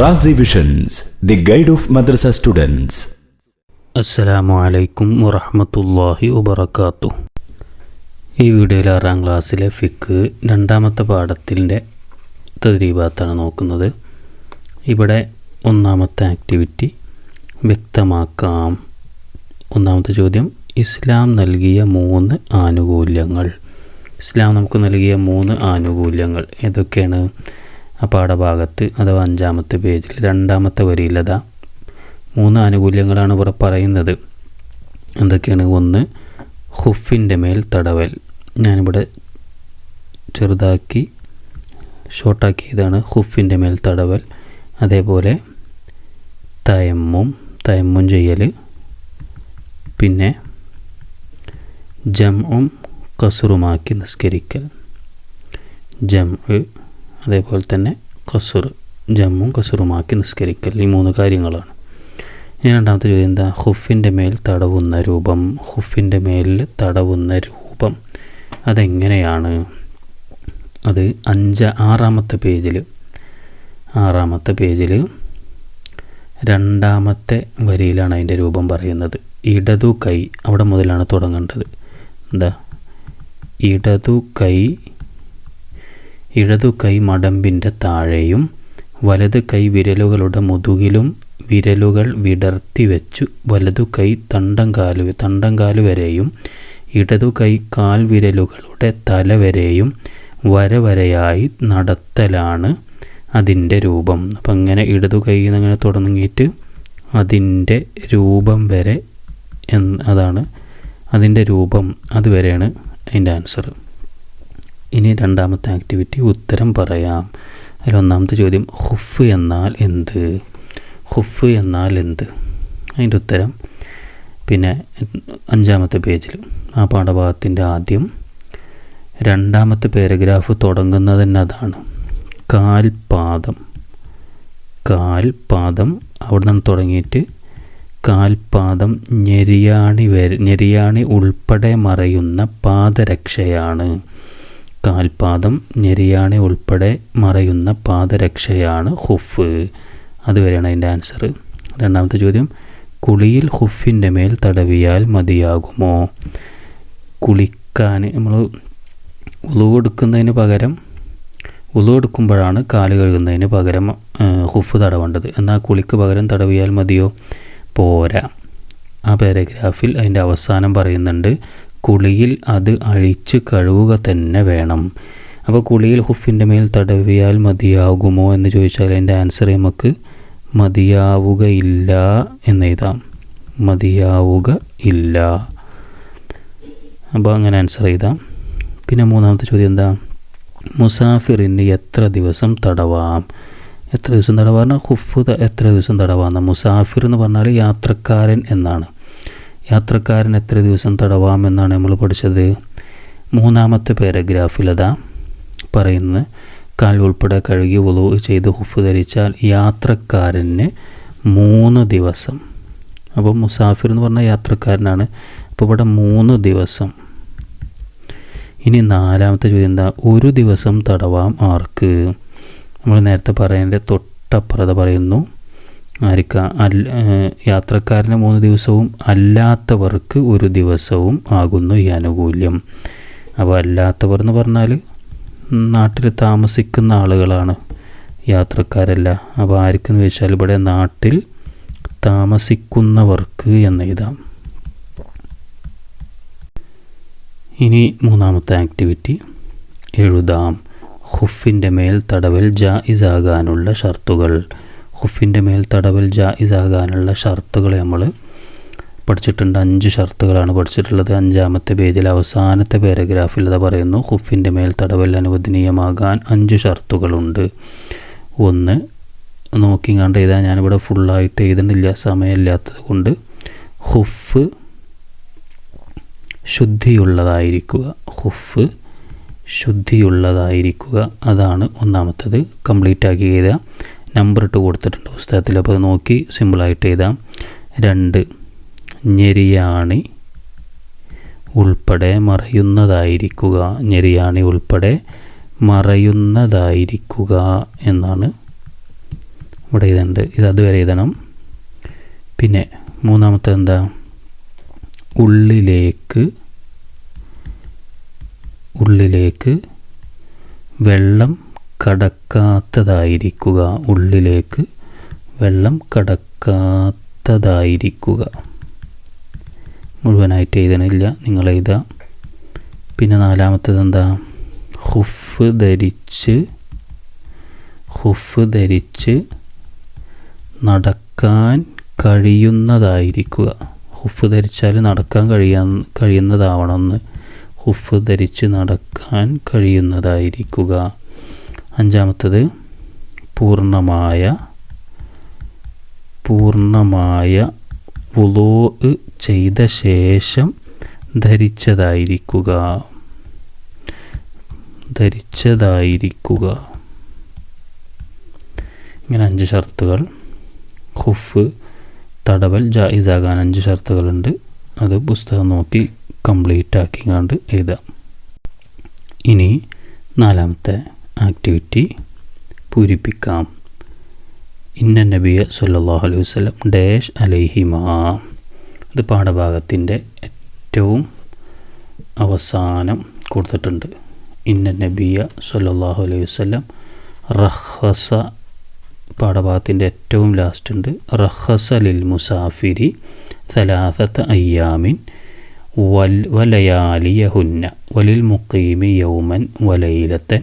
Razi visions the guide of madrasa students അസ്സലാമു അലൈക്കും വറഹമത്തല്ലാഹി വബർക്കാത്തു ഈ വീഡിയോയിൽ ആറാം ക്ലാസ്സിലെ ഫിക്ക് രണ്ടാമത്തെ പാഠത്തിന്റെ തദ്രീബാത്താണ് നോക്കുന്നത്. ഇവിടെ ഒന്നാമത്തെ ആക്ടിവിറ്റി വ്യക്തമാക്കാം. ഒന്നാമത്തെ ചോദ്യം ഇസ്ലാം നൽകിയ മൂന്ന് ആനുകൂല്യങ്ങൾ. ഇസ്ലാം നമുക്ക് നൽകിയ മൂന്ന് ആനുകൂല്യങ്ങൾ ഏതൊക്കെയാണ്? ആ പാഠഭാഗത്ത് അഥവാ അഞ്ചാമത്തെ പേജിൽ രണ്ടാമത്തെ വരിയിലതാ മൂന്ന് ആനുകൂല്യങ്ങളാണ് ഇവിടെ പറയുന്നത്. എന്തൊക്കെയാണ്? ഒന്ന് ഹുഫിന്റെ മേൽ തടവൽ. ഞാനിവിടെ ചെറുതാക്കി ഷോർട്ടാക്കിയതാണ് ഹുഫിന്റെ മേൽ തടവൽ. അതേപോലെ തയമ്മും തയമ്മും ചെയ്യൽ. പിന്നെ ജംഉം കസുറുമാക്കി നിസ്കരിക്കൽ. ജം അതേപോലെ തന്നെ കസുർ ജമ്മും കസുറുമാക്കി നിസ്കരിക്കൽ ഈ മൂന്ന് കാര്യങ്ങളാണ്. ഇനി രണ്ടാമത്തെ ചോദ്യം എന്താ? ഹുഫിന്റെ മേൽ തടവുന്ന രൂപം. ഹുഫിന്റെ മേലിൽ തടവുന്ന രൂപം. അതെങ്ങനെയാണ്? അത് അഞ്ച് ആറാമത്തെ പേജിൽ ആറാമത്തെ പേജിൽ രണ്ടാമത്തെ വരിയിലാണ് അതിന്റെ രൂപം പറയുന്നത്. ഇടതു കൈ അവിടെ മുതലാണ് തുടങ്ങേണ്ടത്. എന്താ? ഇടതു കൈ ഇടതു കൈ മടമ്പിന്റെ താഴെയും വലത് കൈ വിരലുകളുടെ മുതുകിലും വിരലുകൾ വിടർത്തി വെച്ചു. വലതു കൈ തണ്ടങ്കാലു തണ്ടങ്കാലു വരെയും ഇടതു കൈ കാൽ വിരലുകളുടെ തല വരെയും വരവരയായി നടത്തലാണ് അതിന്റെ രൂപം. അപ്പം അങ്ങനെ ഇടതു കൈ അങ്ങനെ തുടങ്ങിയിട്ട് അതിന്റെ രൂപം വരെ എന്ന് അതാണ് അതിന്റെ രൂപം. അതുവരെയാണ് അതിന്റെ ആൻസർ ഇനി രണ്ടാമത്തെ ആക്ടിവിറ്റി ഉത്തരം പറയാം. അതിൽ ഒന്നാമത്തെ ചോദ്യം ഹുഫ് എന്നാൽ എന്ത്? ഹുഫ് എന്നാൽ എന്ത്? അതിന്റെ ഉത്തരം പിന്നെ അഞ്ചാമത്തെ പേജിൽ. ആ പാഠഭാഗത്തിന്റെ ആദ്യം രണ്ടാമത്തെ പാരഗ്രാഫ് തുടങ്ങുന്നത് തന്നെ അതാണ്. കാൽപാദം. കാൽപാദം അവിടെ നിന്ന് തുടങ്ങിയിട്ട് കാൽപാദം ഞെരിയാണി വരെ ഞെരിയാണി ഉൾപ്പെടെ മറയുന്ന പാദരക്ഷയാണ്. കാൽപാദം ഞെരിയാണി ഉൾപ്പെടെ മറയുന്ന പാദരക്ഷയാണ് ഹുഫ്. അതുവരെയാണ് അതിന്റെ ആൻസർ രണ്ടാമത്തെ ചോദ്യം കുളിയിൽ ഹുഫിന്റെ മേൽ തടവിയാൽ മതിയാകുമോ? കുളിക്കാൻ നമ്മൾ ഉളു കൊടുക്കുന്നതിന് പകരം ഉളു കൊടുക്കുമ്പോഴാണ് കാൽ കഴുകുന്നതിന് പകരം ഹുഫ് തടവേണ്ടത്. എന്നാൽ കുളിക്ക് പകരം തടവിയാൽ മതിയോ? പോരാ. ആ പാരഗ്രാഫിൽ അതിന്റെ അവസാനം പറയുന്നുണ്ട് കുളിയിൽ അത് അഴിച്ച് കഴുകുക തന്നെ വേണം. അപ്പോൾ കുളിയിൽ ഹുഫിന്റെ മേൽ തടവിയാൽ മതിയാകുമോ എന്ന് ചോദിച്ചാൽ അതിന്റെ ആൻസർ നമുക്ക് മതിയാവുകയില്ല എന്നെഴുതാം മതിയാവുക ഇല്ല. അപ്പോൾ അങ്ങനെ ആൻസർ ചെയ്താം പിന്നെ മൂന്നാമത്തെ ചോദ്യം എന്താ? മുസാഫിറിന് എത്ര ദിവസം തടവാം? എത്ര ദിവസം തടവാറിന് ഹുഫ് എത്ര ദിവസം തടവാന്ന മുസാഫിർ എന്ന് പറഞ്ഞാൽ യാത്രക്കാരൻ എന്നാണ്. യാത്രക്കാരൻ എത്ര ദിവസം തടവാമെന്നാണ് നമ്മൾ പഠിച്ചത്? മൂന്നാമത്തെ പാരഗ്രാഫിൽ പാരഗ്രാഫിലതാ പറയുന്നത്. കാൽ ഉൾപ്പെടെ കഴുകി ഉളു ചെയ്ത് ഹുഫ് ധരിച്ചാൽ യാത്രക്കാരന് മൂന്ന് ദിവസം. അപ്പോൾ മുസാഫിർ എന്ന് പറഞ്ഞാൽ യാത്രക്കാരനാണ്. അപ്പോൾ ഇവിടെ മൂന്ന് ദിവസം. ഇനി നാലാമത്തെ ചോദ്യം എന്താ? ഒരു ദിവസം തടവാം ആർക്ക്? നമ്മൾ നേരത്തെ പറയേണ്ട തൊട്ടപ്പുറത പറയുന്നു. ആർക്ക യാത്രക്കാരന് മൂന്ന് ദിവസവും അല്ലാത്തവർക്ക് ഒരു ദിവസവും ആകുന്നു ഈ ആനുകൂല്യം. അപ്പോൾ അല്ലാത്തവർ എന്ന് പറഞ്ഞാൽ നാട്ടിൽ താമസിക്കുന്ന ആളുകളാണ് യാത്രക്കാരല്ല. അപ്പോൾ ആർക്കെന്ന് വെച്ചാൽ ഇവിടെ നാട്ടിൽ താമസിക്കുന്നവർക്ക് എന്ന് എഴുതാം. ഇനി മൂന്നാമത്തെ ആക്ടിവിറ്റി. എഴുതാം. ഹുഫിന്റെ മേൽ തടവൽ ജായിസാകാനുള്ള ഷർത്തുകൾ. ഹുഫിന്റെ മേൽ തടവൽ ജായിസാകാനുള്ള ഷർത്തുകൾ നമ്മൾ പഠിച്ചിട്ടുണ്ട്. അഞ്ച് ഷർത്തുകളാണ് പഠിച്ചിട്ടുള്ളത്. അഞ്ചാമത്തെ പേജിൽ അവസാനത്തെ പാരഗ്രാഫിൽ അത് പറയുന്നു ഹുഫിന്റെ മേൽ തടവൽ അനുവദനീയമാകാൻ അഞ്ച് ഷർത്തുകളുണ്ട്. ഒന്ന് നോക്കി കണ്ട് എഴുതാൻ ഞാനിവിടെ ഫുള്ളായിട്ട് എഴുതുന്നില്ല സമയമില്ലാത്തത് കൊണ്ട്. ഹുഫ് ശുദ്ധിയുള്ളതായിരിക്കുക. ഹുഫ് ശുദ്ധിയുള്ളതായിരിക്കുക. അതാണ് ഒന്നാമത്തത്. കംപ്ലീറ്റ് ആക്കി എഴുതുക. നമ്പർ ഇട്ട് കൊടുത്തിട്ടുണ്ട് പുസ്തകത്തിൽ. അപ്പോൾ അത് നോക്കി സിമ്പിളായിട്ട് എഴുതാം. രണ്ട് ഞെരിയാണി ഉൾപ്പെടെ മറയുന്നതായിരിക്കുക. ഞെരിയാണി ഉൾപ്പെടെ മറയുന്നതായിരിക്കുക എന്നാണ് ഇവിടെ എഴുതേണ്ടത്. ഇത് അതുവരെ എഴുതണം. പിന്നെ മൂന്നാമത്തെ എന്താ? ഉള്ളിലേക്ക് ഉള്ളിലേക്ക് വെള്ളം കടക്കാത്തതായിരിക്കുക. ഉള്ളിലേക്ക് വെള്ളം കടക്കാത്തതായിരിക്കുക. മുഴുവനായിട്ട് എഴുതണില്ല. നിങ്ങൾ എഴുതാം പിന്നെ നാലാമത്തേത് എന്താ? ഹുഫ് ധരിച്ച് ഹുഫ് ധരിച്ച് നടക്കാൻ കഴിയുന്നതായിരിക്കുക. ഹുഫ് ധരിച്ചാൽ നടക്കാൻ കഴിയാ കഴിയുന്നതാവണമെന്ന്. ഹുഫ് ധരിച്ച് നടക്കാൻ കഴിയുന്നതായിരിക്കുക. അഞ്ചാമത്തത് പൂർണമായ പൂർണമായ ഉലോ ചെയ്ത ശേഷം ധരിച്ചതായിരിക്കുക. ധരിച്ചതായിരിക്കുക. ഇങ്ങനെ അഞ്ച് ഷർത്തുകൾ. ഹുഫ് തടവൽ ജായിസാകാൻ അഞ്ച് ഷർത്തുകളുണ്ട്. അത് പുസ്തകം നോക്കി കംപ്ലീറ്റ് ആക്കിങ്ങാണ്ട് എഴുതാം. ഇനി നാലാമത്തെ ആക്ടിവിറ്റി പൂരിപ്പിക്കാം. ഇന്ന നബിയ സല്ലല്ലാഹു അലൈഹി വസ്ലം ഡേഷ് അലൈഹിമാ. ഇത് പാഠഭാഗത്തിന്റെ ഏറ്റവും അവസാനം കൊടുത്തിട്ടുണ്ട്. ഇന്ന നബിയ സല്ലല്ലാഹു അലൈഹി വസ്ലം റഹസ പാഠഭാഗത്തിന്റെ ഏറ്റവും ലാസ്റ്റ് ഉണ്ട്. റഹസ ലിൽ മുസാഫിരി സലാസത്ത് അയ്യാമിൻ വൽ വലയാലിയഹുന്ന വലിൽ മുക്കീമി യൗമൻ വലയിലത്തൻ